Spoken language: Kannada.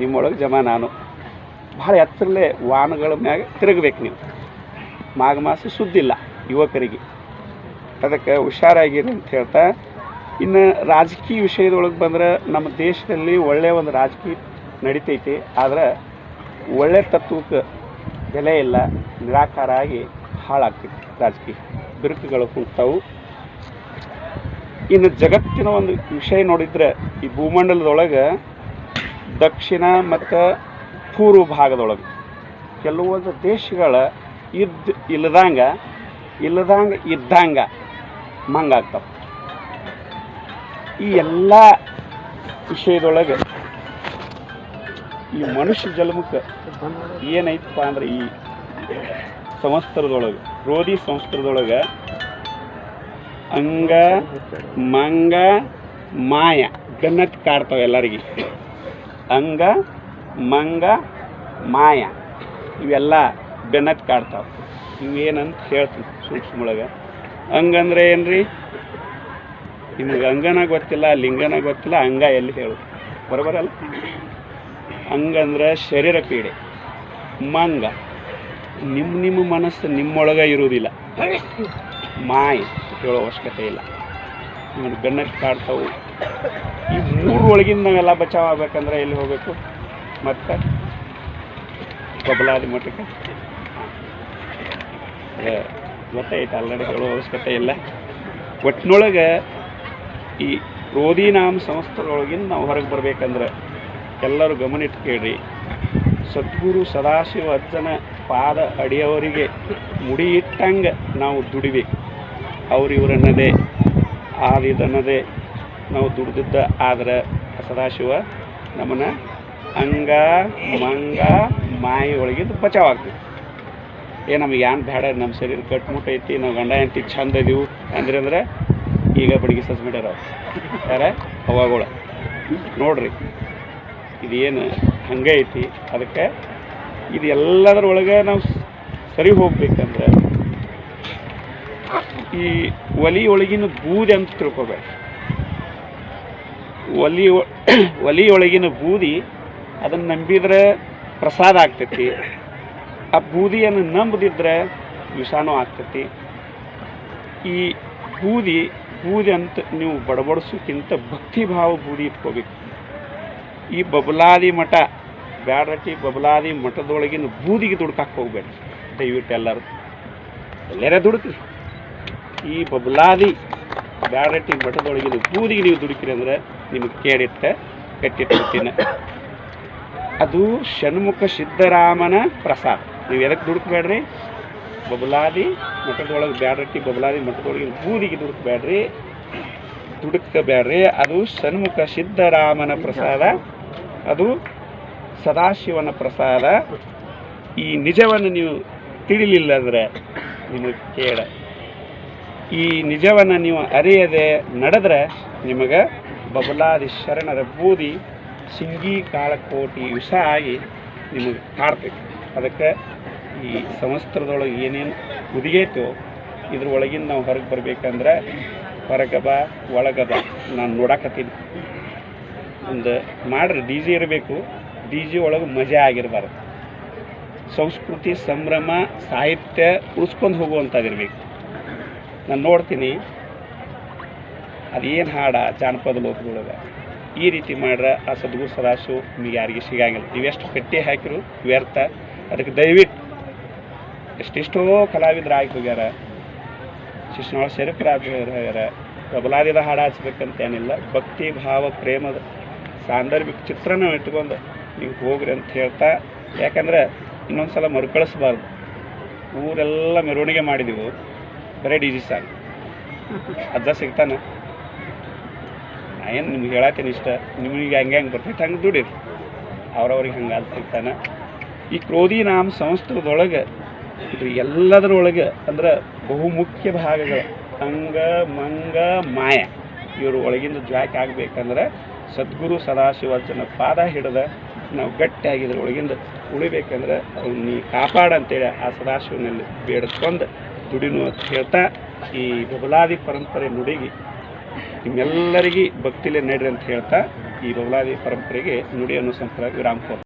ನಿಮ್ಮೊಳಗೆ ಜಮಾ ನಾನು. ಭಾಳ ಎತ್ತರಲ್ಲೇ ವಾಹನಗಳ ಮ್ಯಾಗ ತಿರುಗಬೇಕು ನೀವು. ಮಾಘ ಮಾಸ ಸುದ್ದಿಲ್ಲ ಯುವಕರಿಗೆ. ಅದಕ್ಕೆ ಹುಷಾರಾಗಿರಿ ಅಂತ ಹೇಳ್ತಾ, ಇನ್ನು ರಾಜಕೀಯ ವಿಷಯದೊಳಗೆ ಬಂದ್ರೆ ನಮ್ಮ ದೇಶದಲ್ಲಿ ಒಳ್ಳೆಯ ಒಂದು ರಾಜಕೀಯ ನಡಿತೈತಿ. ಆದರೆ ಒಳ್ಳೆ ತತ್ವಕ್ಕೆ ಬೆಲೆ ಇಲ್ಲ, ನಿರಾಕಾರ ಆಗಿ ಹಾಳಾಗ್ತೈತಿ ರಾಜಕೀಯ ಬಿರುಕುಗಳು ಕುಂತಾವು. ಇನ್ನು ಜಗತ್ತಿನ ಒಂದು ವಿಷಯ ನೋಡಿದ್ರೆ ಈ ಭೂಮಂಡಲದೊಳಗೆ ದಕ್ಷಿಣ ಮತ್ತು ಪೂರ್ವ ಭಾಗದೊಳಗೆ. ಕೆಲವೊಂದು ದೇಶಗಳ ಇದ್ದ ಇಲ್ಲದಂಗ ಇಲ್ಲದಂಗ ಇದ್ದಂಗ ಮಂಗಾಗ್ತವೆ ಈ ಎಲ್ಲ ವಿಷಯದೊಳಗೆ ಈ ಮನುಷ್ಯ ಜನ್ಮಕ್ಕೆ ಏನೈತಪ್ಪ ಅಂದ್ರೆ ಈ ಸಂವತ್ಸರದೊಳಗೆ ರೋಧಿ ಸಂವತ್ಸರದೊಳಗೆ ಅಂಗ, ಮಂಗ, ಮಾಯ ಗನ್ನತ್ ಕಾಡ್ತಾವೆ ಎಲ್ಲರಿಗೆ. ಅಂಗ, ಮಂಗ, ಮಾಯ. ಇವೆಲ್ಲ ಬೆನ್ನತ್ ಕಾಡ್ತಾವ ಇವೇನಂತ ಹೇಳ್ತೀನಿ ಸೂಕ್ಷ್ಮೊಳಗೆ? ಹಂಗಂದ್ರೆ ಅಂಗಂದ್ರೆ ಏನ್ರಿ? ನಿಮ್ಗೆ ಅಂಗನ ಗೊತ್ತಿಲ್ಲ, ಲಿಂಗನ ಗೊತ್ತಿಲ್ಲ, ಅಂಗ ಎಲ್ಲಿ ಹೇಳು? ಬರೋಬರಲ್ಲ ಹಂಗಂದ್ರೆ ಶರೀರ ಪೀಡೆ. ಮಂಗ. ನಿಮ್ಮ ನಿಮ್ಮ ಮನಸ್ಸು ನಿಮ್ಮೊಳಗೆ ಇರುವುದಿಲ್ಲ. ಮಾಯ ಹೇಳೋ ಅವಶ್ಯಕತೆ ಇಲ್ಲ. ನಿಮ್ಮನ್ನು ಬೆನ್ನಷ್ಟು ಕಾಡ್ತಾವು ಈ ಮೂರು ಒಳಗಿಂದ ನಾವೆಲ್ಲ ಬಚಾವ್ ಆಗ್ಬೇಕಂದ್ರೆ ಎಲ್ಲಿ ಹೋಗ್ಬೇಕು? ಮತ್ತೆ ಕಬಲಾದಿ ಮಠಕ್ಕೆ. ಗೊತ್ತಾಯ್ತು ಆಲ್ರೆಡಿ ಹೇಳೋ ಅವಶ್ಯಕತೆ ಇಲ್ಲ. ಒಟ್ಟಿನೊಳಗೆ ಈ ರೋದಿನಾಮ ಸಂಸ್ಥೆಗಳೊಳಗಿಂದ ನಾವು ಹೊರಗೆ ಬರ್ಬೇಕಂದ್ರೆ ಎಲ್ಲರೂ ಗಮನ ಇಟ್ಟು ಸದ್ಗುರು ಸದಾಶಿವ ಅಜ್ಜನ ಪಾದ ಅಡಿಯವರಿಗೆ ಮುಡಿ ಇಟ್ಟಂಗೆ ನಾವು ದುಡಿಬೇಕು ಅವ್ರು ಆದಿದನ್ನದೇ ನಾವು ದುಡ್ದಿದ್ದ ಆದ್ರೆ ಸದಾಶಿವ ನಮ್ಮನ್ನ ಅಂಗ, ಮಂಗ ಮಾಯಿ ಒಳಗಿದ್ದು ಬಚಾವ್ ಆಗ್ತದೆ ಏ, ನಮಗೆ ಏನು ಬೇಡ ನಮ್ಮ ಶರೀರ ಕಟ್ಮುಟ್ಟ ಐತಿ, ನಾವು ಗಂಡ ಎಂತಿ ಚಂದ ಇದೀವು. ಅಂದ್ರೆ ಅಂದ್ರೆ ಈಗ ಬಡಗಿ ಸಸ್ ಮಾಡ್ಯಾರ ಅವ್ರು. ಯಾರ? ಅವಾಗಳ ನೋಡ್ರಿ, ಇದೇನು ಹಂಗೆ ಐತಿ. ಅದಕ್ಕೆ ಇದು ಎಲ್ಲದರೊಳಗೆ ನಾವು ಸರಿ ಹೋಗ್ಬೇಕಂದ್ರೆ ಈ ಒಲಿಯೊಳಗಿನ ಬೂದಿ ಅಂತ ತಿಳ್ಕೊಬೇಕು. ಒಲಿ ಒಲಿಯೊಳಗಿನ ಬೂದಿ ಅದನ್ನು ನಂಬಿದ್ರೆ ಪ್ರಸಾದ ಆಗ್ತೈತಿ. ಆ ಬೂದಿಯನ್ನು ನಂಬದಿದ್ರೆ ವಿಷಾಣು ಆಗ್ತೈತಿ. ಈ ಬೂದಿ ಬೂದಿ ಅಂತ ನೀವು ಬಡಬಡಿಸೋಕ್ಕಿಂತ ಭಕ್ತಿಭಾವ ಬೂದಿ ಇಟ್ಕೋಬೇಕು. ಈ ಬಬಲಾದಿ ಮಠ ಬ್ಯಾಡಟ್ಟಿ ಬಬಲಾದಿ ಮಠದೊಳಗಿನ ಬೂದಿಗೆ ದುಡ್ಕಾಕ್ ಹೋಗ್ಬೇಡಿ ದಯವಿಟ್ಟು ಎಲ್ಲರೂ. ಎಲ್ಲರೇ ದುಡುಕ್ರಿ. ಈ ಬಬಲಾದಿ ಬ್ಯಾಡಟ್ಟಿ ಮಠದೊಳಗಿನ ಬೂದಿಗೆ ನೀವು ದುಡುಕಿರಿ ಅಂದರೆ ನಿಮಗೆ ಕೇಳಿಟ್ಟ ಕಟ್ಟಿಟ್ಟಿರ್ತೀನಿ ಅದು ಷಣ್ಮುಖ ಸಿದ್ದರಾಮನ ಪ್ರಸಾದ. ನೀವು ಎದಕ್ಕೆ ದುಡುಕ್ಬೇಡ್ರಿ? ಬಬಲಾದಿ ಮಠದೊಳಗೆ ಬ್ಯಾಡಟ್ಟಿ ಬಬಲಾದಿ ಮಠದೊಳಗಿನ ಬೂದಿಗೆ ದುಡುಕ್ಬೇಡ್ರಿ. ದುಡುಕಬೇಡ್ರಿ. ಅದು ಷಣ್ಮುಖ ಸಿದ್ದರಾಮನ ಪ್ರಸಾದ. ಅದು ಸದಾಶಿವನ ಪ್ರಸಾದ. ಈ ನಿಜವನ್ನು ನೀವು ತಿಳಿಲಿಲ್ಲ ಅಂದರೆ ನಿಮಗೆ ಕೇಳ. ಈ ನಿಜವನ್ನು ನೀವು ಅರಿಯದೆ ನಡೆದ್ರೆ ನಿಮಗೆ ಬಬಲಾದಿ ಶರಣರ ಬೂದಿ ಸಿಂಗಿ ಕಾಳಕೋಟಿ ವಿಷ ಆಗಿ ನಿಮಗೆ ಕಾಡ್ತೈತಿ ಅದಕ್ಕೆ ಈ ಸಮಸ್ತ್ರದೊಳಗೆ ಏನೇನು ಉದಿಗೈತೋ ಇದ್ರ ಒಳಗಿಂದ ನಾವು ಹೊರಗೆ ಬರ್ಬೇಕಂದ್ರೆ ಹೊರಗೆ ಬಾ ಒಳಗೆ ನಾನು ನೋಡಕತ್ತೀನಿ. ಒಂದು ಮಾಡ್ರಿ, ಡಿ ಜಿ ಇರಬೇಕು. ಡಿ ಜಿ ಒಳಗೆ ಮಜಾ ಆಗಿರಬಾರ್ದು. ಸಂಸ್ಕೃತಿ, ಸಂಭ್ರಮ, ಸಾಹಿತ್ಯ ಉಳಿಸ್ಕೊಂಡು ಹೋಗುವಂಥದ್ದಿರ್ಬೇಕು ನಾನು ನೋಡ್ತೀನಿ. ಅದೇನು ಹಾಡ ಜಾನಪದ ಲೋಕದೊಳಗೆ? ಈ ರೀತಿ ಮಾಡ್ರೆ ಆ ಸದ್ಗುರು ಸದಾಶು ನಿಮಗೆ ಯಾರಿಗೆ ಸಿಗಂಗಿಲ್ಲ. ನೀವೆಷ್ಟು ಪೆಟ್ಟಿ ಹಾಕಿರು, ವ್ಯರ್ಥ. ಅದಕ್ಕೆ ದಯವಿಟ್ಟು ಎಷ್ಟೆಷ್ಟೋ ಕಲಾವಿದ್ರು ಆಗಿ ಹೋಗ್ಯಾರ. ಶಿಕ್ಷಣ ಶರೀಫರಾಗಿ ಹೋಗ್ಯಾರ. ಪ್ರಬಲಾದಿದ ಹಾಡು ಹಚ್ಬೇಕಂತ ಏನಿಲ್ಲ. ಭಕ್ತಿ, ಭಾವ, ಪ್ರೇಮದ ಸಾಂದರ್ಭಿಕ ಚಿತ್ರನ ಇಟ್ಕೊಂಡು ನೀವು ಹೋಗ್ರಿ ಅಂತ ಹೇಳ್ತಾ, ಯಾಕಂದ್ರೆ ಇನ್ನೊಂದು ಸಲ ಮರುಕಳಿಸ್ಬಾರ್ದು. ಊರೆಲ್ಲ ಮೆರವಣಿಗೆ ಮಾಡಿದೆವು. ಬರೀ ಡಿ ಜಿ ಸಾಂಗ್ ಅಜ್ಜ ಸಿಗ್ತಾನೆ. ನಾ ಏನು ನಿಮ್ಗೆ ಹೇಳತ್ತೇನೆ ಇಷ್ಟ. ನಿಮಗೆ ಹಂಗೆ ಹಂಗೆ ಬರ್ತೈತೆ ಹಂಗೆ ದುಡೀರಿ. ಅವ್ರವ್ರಿಗೆ ಹಂಗೆ ಅದು ಸಿಗ್ತಾನೆ. ಈ ಕ್ರೋಧಿ ನಾಮ ಸಂಸ್ಕೃತದೊಳಗೆ ಇದು ಎಲ್ಲದರೊಳಗೆ ಅಂದ್ರೆ ಬಹುಮುಖ್ಯ ಭಾಗಗಳು, ಅಂಗ, ಮಂಗ, ಮಾಯ. ಇವರು ಒಳಗಿಂದ ಜಾಕ್ ಆಗಬೇಕಂದ್ರೆ ಸದ್ಗುರು ಸದಾಶಿವಜ್ಜನ ಪಾದ ಹಿಡಿದ ನಾವು ಗಟ್ಟಿಯಾಗಿದ್ರ ಒಳಗಿಂದ ಉಳಿಬೇಕಂದ್ರೆ ಅವ್ನು ನೀ ಕಾಪಾಡಂತೇಳಿ ಆ ಸದಾಶಿವನಲ್ಲಿ ಬೇಡಿಸ್ಕೊಂಡು ದುಡಿನು ಅಂತ ಹೇಳ್ತಾ ಈ ಬಬಲಾದಿ ಪರಂಪರೆ ನುಡಿಗೆ ನಿಮ್ಮೆಲ್ಲರಿಗೆ ಭಕ್ತಿಲೆ ನಡ್ರಿ ಅಂತ ಹೇಳ್ತಾ ಈ ಬಬಲಾದಿ ಪರಂಪರೆಗೆ ನುಡಿಯನ್ನು ಸಂಪ್ರದಾಯ ವಿರಾಮ